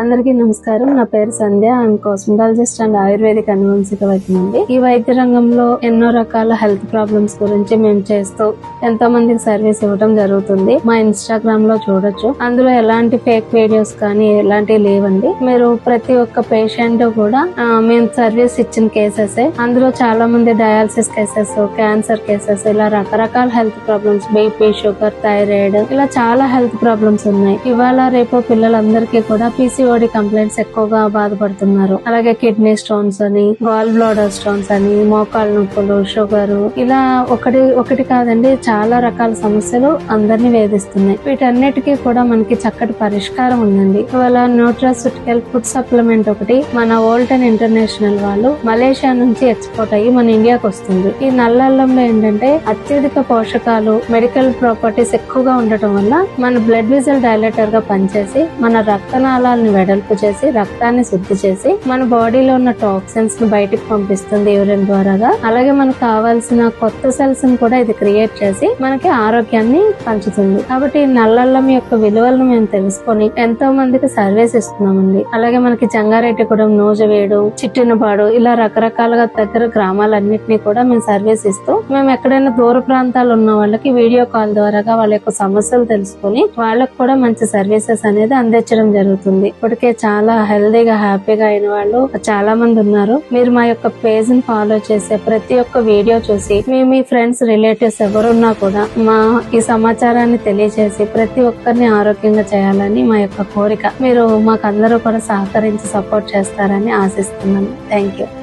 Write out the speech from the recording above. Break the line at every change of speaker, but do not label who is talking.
అందరికీ నమస్కారం. నా పేరు Sandhya. I'm cosmetologist and ayurvedic అనువంశిక వైద్యం అండి. ఈ వైద్య రంగంలో ఎన్నో రకాల హెల్త్ ప్రాబ్లమ్స్ గురించి మేము చేస్తూ ఎంతో మందికి సర్వీస్ ఇవ్వడం జరుగుతుంది. మా ఇన్స్టాగ్రామ్లో చూడొచ్చు. అందులో ఎలాంటి ఫేక్ వీడియోస్ కానీ ఎలాంటివి లేవండి. మీరు ప్రతి ఒక్క పేషెంట్ కూడా మేము సర్వీస్ ఇచ్చిన కేసెస్. అందులో చాలా మంది డయాలసిస్ కేసెస్ క్యాన్సర్ కేసెస్ ఇలా రకరకాల health problems BP sugar thyroid ఇలా చాలా హెల్త్ ప్రాబ్లమ్స్ ఉన్నాయి. ఇవాళ రేపు పిల్లలందరికీ కూడా పీసీఓడి కంప్లైంట్స్ ఎక్కువగా బాధపడుతున్నారు. అలాగే కిడ్నీ స్టోన్స్ అని గాల్ బ్లాడర్ స్టోన్స్ అని మోకాళ్ళ నొప్పులు షుగర్ ఇలా ఒకటి ఒకటి కాదండి చాలా రకాల సమస్యలు అందరినీ వేధిస్తున్నాయి. వీటన్నిటికీ కూడా మనకి చక్కటి పరిష్కారం ఉందండి. ఇవాళ న్యూట్రాసిటికల్ ఫుడ్ సప్లిమెంట్ ఒకటి మన ఓల్టన్ ఇంటర్నేషనల్ వాళ్ళు మలేషియా నుంచి ఎక్స్పోర్ట్ అయ్యి మన ఇండియాకి వస్తుంది. ఈ నల్ల అల్లంలో ఏంటంటే అత్యధిక పోషకాలు మెడికల్ ప్రాపర్టీస్ ఎక్కువగా ఉండటం వల్ల మన బ్లడ్ విజల్ డైలేటర్గా పనిచేసి మన రక్తనాళాలను వెడల్పు చేసి రక్తాన్ని శుద్ధి చేసి మన బాడీలో ఉన్న టాక్సిన్స్ని బయటకు పంపిస్తుంది యూరిన్ ద్వారాగా. అలాగే మనకు కావాల్సిన కొత్త సెల్స్ని కూడా ఇది క్రియేట్ చేసి మనకి ఆరోగ్యాన్ని పంచుతుంది. కాబట్టి నల్లల్లం యొక్క విలువలను మేము తెలుసుకొని ఎంతో మందికి సర్వీస్ ఇస్తున్నామండి. అలాగే మనకి జంగారెడ్డిగూడెం నూజవేడు చిట్టినపాడు ఇలా రకరకాలుగా దగ్గర గ్రామాలన్నింటినీ కూడా మేము సర్వీస్ ఇస్తూ మేము ఎక్కడైనా దూర ప్రాంతాలు ఉన్న వాళ్ళకి వీడియో కాల్ ద్వారాగా వాళ్ళ యొక్క సమస్యలు తెలుసుకొని వాళ్ళకి కూడా మంచి సర్వీసెస్ అనేది అందించడం జరుగుతుంది. ఇప్పటికే చాలా హెల్దీగా హ్యాపీగా అయిన వాళ్ళు చాలా మంది ఉన్నారు. మీరు మా యొక్క పేజ్ని ఫాలో చేసే ప్రతి ఒక్క వీడియో చూసి మీ మీ ఫ్రెండ్స్ రిలేటివ్స్ ఎవరున్నా కూడా మా ఈ సమాచారాన్ని తెలియజేసి ప్రతి ఒక్కరిని ఆరోగ్యంగా చేయాలని మా యొక్క కోరిక. మీరు మాకందరూ కూడా సహకరించి సపోర్ట్ చేస్తారని ఆశిస్తున్నాను. Thank you